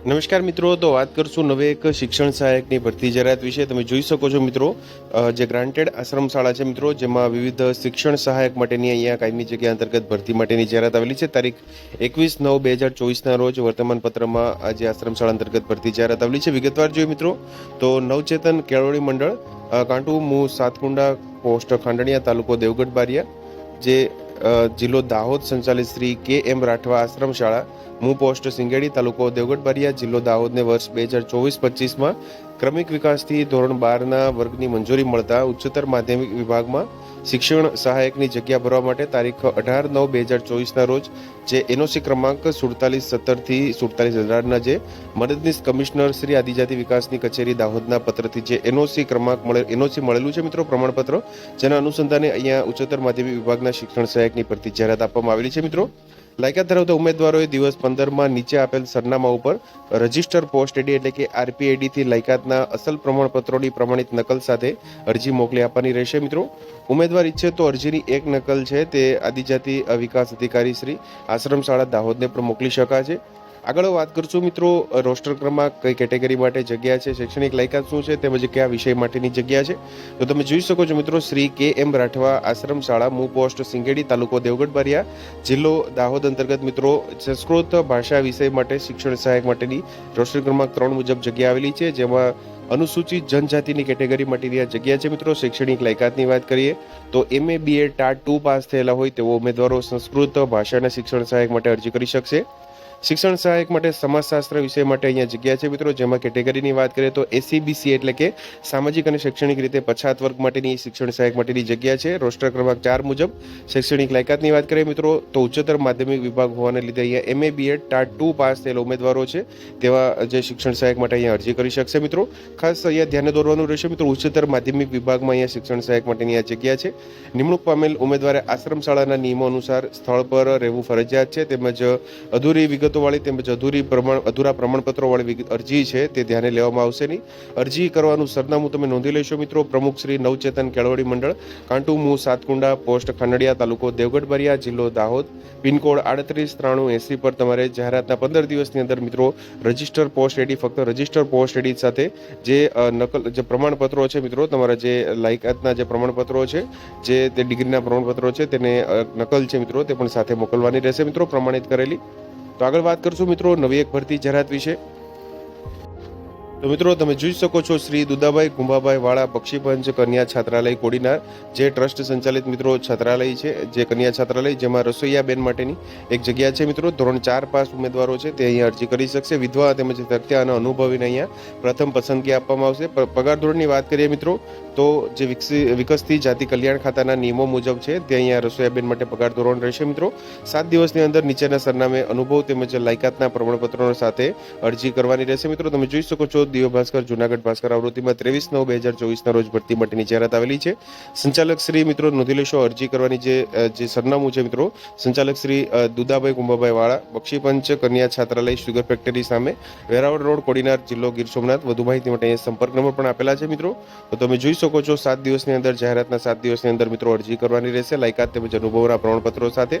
નમસ્કાર મિત્રો, તો વાત કરશું નવે એક શિક્ષણ સહાયકની ભરતી જાહેરાત વિશે. તમે જોઈ શકો છો મિત્રો જે ગ્રાન્ટેડ આશ્રમ શાળા છે મિત્રો, જેમાં વિવિધ શિક્ષણ સહાયક માટેની અહીંયા કાયમી જગ્યા અંતર્ગત ભરતી માટેની જાહેરાત આવેલી છે. તારીખ એકવીસ નવ બે હજાર ચોવીસના રોજ વર્તમાનપત્રમાં આજે આશ્રમ શાળા અંતર્ગત ભરતી જાહેરાત આવેલી છે. વિગતવાર જોઈએ મિત્રો, તો નવચેતન કેળવણી મંડળ કાંટુ મુ સાતકુંડા પોસ્ટ ખાંડણિયા તાલુકો દેવગઢ બારિયા, જે જિલ્લો દાહોદ સંચાલિત શ્રી કે એમ રાઠવા આશ્રમ શાળા મુ પોસ્ટ સિંગેડી, તાલુકો દેવગઢ બારિયા જિલ્લો દાહોદને વર્ષ બે હજાર ચોવીસ પચીસમાં ક્રમિક વિકાસથી ધોરણ બારના વર્ગની મંજૂરી મળતા ઉચ્ચતર માધ્યમિક વિભાગમાં શિક્ષણ સહાયકની જગ્યા ભરવા માટે તારીખ અઢાર નવ બે હજાર ચોવીસના રોજ જે એનઓસી ક્રમાંક સુડતાલીસ સત્તરથી સુડતાલીસ અઢારના જે મદદનીશ કમિશનર શ્રી આદિજાતિ વિકાસની કચેરી દાહોદના પત્રથી જે એનઓસી ક્રમાંક મળે, એનઓસી મળેલું છે મિત્રો પ્રમાણપત્ર, જેના અનુસંધાને અહીંયા ઉચ્ચતર માધ્યમિક વિભાગના શિક્ષણ સહાયકની પરથી જાહેરાત આપવામાં આવેલી છે મિત્રો. લાયકાત ધરાવતા ઉમેદવારોએ દિવસ પંદરમાં નીચે આપેલ સરનામા ઉપર રજિસ્ટર પોસ્ટ એડી એટલે કે આરપીએડીથી લાયકાતના અસલ પ્રમાણપત્રોની પ્રમાણિત નકલ સાથે અરજી મોકલી આપવાની રહેશે. મિત્રો, ઉમેદવાર ઈચ્છે તો અરજીની એક નકલ છે તે આદિજાતિ વિકાસ અધિકારી શ્રી આશ્રમ શાળા દાહોદને પણ મોકલી શકાશે આગળ વાત કરશું મિત્રો રોસ્ટર ક્રમાંક કઈ કેટેગરી માટે જગ્યા છે, શૈક્ષણિક લાયકાત શું છે, તેમજ કયા વિષય માટેની જગ્યા છે. તો તમે જોઈ શકો છો મિત્રો, શ્રી કે એમ રાઠવા આશ્રમ શાળા, મુ પોસ્ટ સિંગેડી, તાલુકો દેવગઢ, બારિયા, જિલ્લો દાહોદ અંતર્ગત મિત્રો, સંસ્કૃત ભાષા વિષય માટે શિક્ષણ સહાયક માટેની રોસ્ટર ક્રમાંક ત્રણ મુજબ જગ્યા આવેલી છે, જેમાં અનુસૂચિત જનજાતિની કેટેગરી માટેની આ જગ્યા છે મિત્રો. શૈક્ષણિક લાયકાતની વાત કરીએ, તો MA BA TAT two pass થયેલા હોય તેવો ઉમેદવારો સંસ્કૃત ભાષાના શિક્ષણ સહાયક માટે અરજી કરી શકશે. શિક્ષણ સહાયક માટે સમાજશાસ્ત્ર વિષય માટે અહીંયા જગ્યા છે મિત્રો. જેમાં કેટેગરીની વાત કરીએ તો એસીબીસી એટલે કે સામાજિક અને શૈક્ષણિક રીતે પછાત વર્ગ માટેની શિક્ષણ સહાયક માટેની જગ્યા છે. રોસ્ટર ક્રમાંક ચાર મુજબ શૈક્ષણિક લાયકાતની વાત કરીએ મિત્રો, તો ઉચ્ચતર માધ્યમિક વિભાગ હોવાને લીધે અહીંયા MA BEd TAT two pass થયેલા ઉમેદવારો છે. તેવા જે શિક્ષણ સહાયક માટે અહીંયા અરજી કરી શકશે મિત્રો. ખાસ અહીંયા ધ્યાને દોરવાનું રહેશે મિત્રો, ઉચ્ચતર માધ્યમિક વિભાગમાં અહીંયા શિક્ષણ સહાયક માટેની આ જગ્યા છે. નિમણૂક પામેલ ઉમેદવારે આશ્રમ શાળાના નિયમો અનુસાર સ્થળ પર રહેવું ફરજિયાત છે, તેમજ અધૂરી વિગતોવાળી તેમજ અધૂરી પ્રમાણ અધૂરા પ્રમાણપત્રોવાળી અરજી છે તે ધ્યાને લેવામાં આવશે નહીં. અરજી કરવાનું સરનામું તમે નોંધી લેશો મિત્રો. પ્રમુખ શ્રી નવચેતન કેળવડી મંડળ, કાંટુ, મુ, સાતકુંડા, પોસ્ટ, ખંડડિયા તાલુકો, દેવગઢ બરિયા, જિલ્લો દાહોદ. પિનકોડ આડત્રીસ ત્રાણું એસી પર તમારે જાહેરાતના પંદર દિવસની અંદર મિત્રો રજિસ્ટર પોસ્ટ એડી ફક્ત રજિસ્ટર પોસ્ટ એડી સાથે જે નકલ જે પ્રમાણપત્રો છે મિત્રો, તમારા જે લાયકાતના જે પ્રમાણપત્રો છે, જે તે ડિગ્રીના પ્રમાણપત્રો છે, તેને નકલ છે મિત્રો, તે પણ સાથે મોકલવાની રહેશે મિત્રો. પ્રમાણિત કરેલી તો આગળ વાત કરશું મિત્રો નવી એક ભરતી જાહેરાત વિશે. તો મિત્રો, તમે જોઈ શકો છો શ્રી દુદાભાઈ કુંભાભાઈ વાળા પક્ષીપંચ કન્યા છાત્રાલય કોડીનાર, જે ટ્રસ્ટ સંચાલિત મિત્રો છાત્રાલય છે, જે કન્યા છાત્રાલય, જેમાં રસોઈયા બેન માટેની એક જગ્યા છે મિત્રો. ધોરણ ચાર પાસ ઉમેદવારો છે, તે અહીંયા અરજી કરી શકશે. વિધવા તેમજ તથ્ય અને અનુભવીને અહીંયા પ્રથમ પસંદગી આપવામાં આવશે. પગાર ધોરણની વાત કરીએ મિત્રો, તો જે વિકસી, વિકસતી જાતિ કલ્યાણ ખાતાના નિયમો મુજબ છે, તે અહીંયા રસોઈયા બેન માટે પગાર ધોરણ રહેશે મિત્રો. સાત દિવસની અંદર નીચેના સરનામે અનુભવ તેમજ લાયકાતના પ્રમાણપત્રો સાથે અરજી કરવાની રહેશે મિત્રો. તમે જોઈ શકો છો દિવ્ય ભાસ્કર, જુનાગઢ ભાસ્કર આવૃત્તિમાં ત્રેવીસ નવ બે હજાર ચોવીસના રોજ ભરતી માટેની જાહેરાત આવેલી છે. સંચાલક શ્રી મિત્રો નોંધી લેશો, અરજી કરવાની જે જે સરનામું છે મિત્રો, સંચાલક શ્રી દુદાભાઈ કુંભાભાઈ વાળા બક્ષીપંચ કન્યા છાત્રાલય શુગર ફેક્ટરી સામે, વેરાવળ રોડ, કોડીનાર જિલ્લો, ગીર સોમનાથ. વધુ માહિતી માટે અહીંયા સંપર્ક નંબર પણ આપેલા છે મિત્રો. તો તમે જોઈ શકો છો, સાત દિવસની અંદર, જાહેરાતના સાત દિવસની અંદર મિત્રો અરજી કરવાની રહેશે. લાયકાત તેમજ અનુભવના પ્રમાણપત્રો સાથે.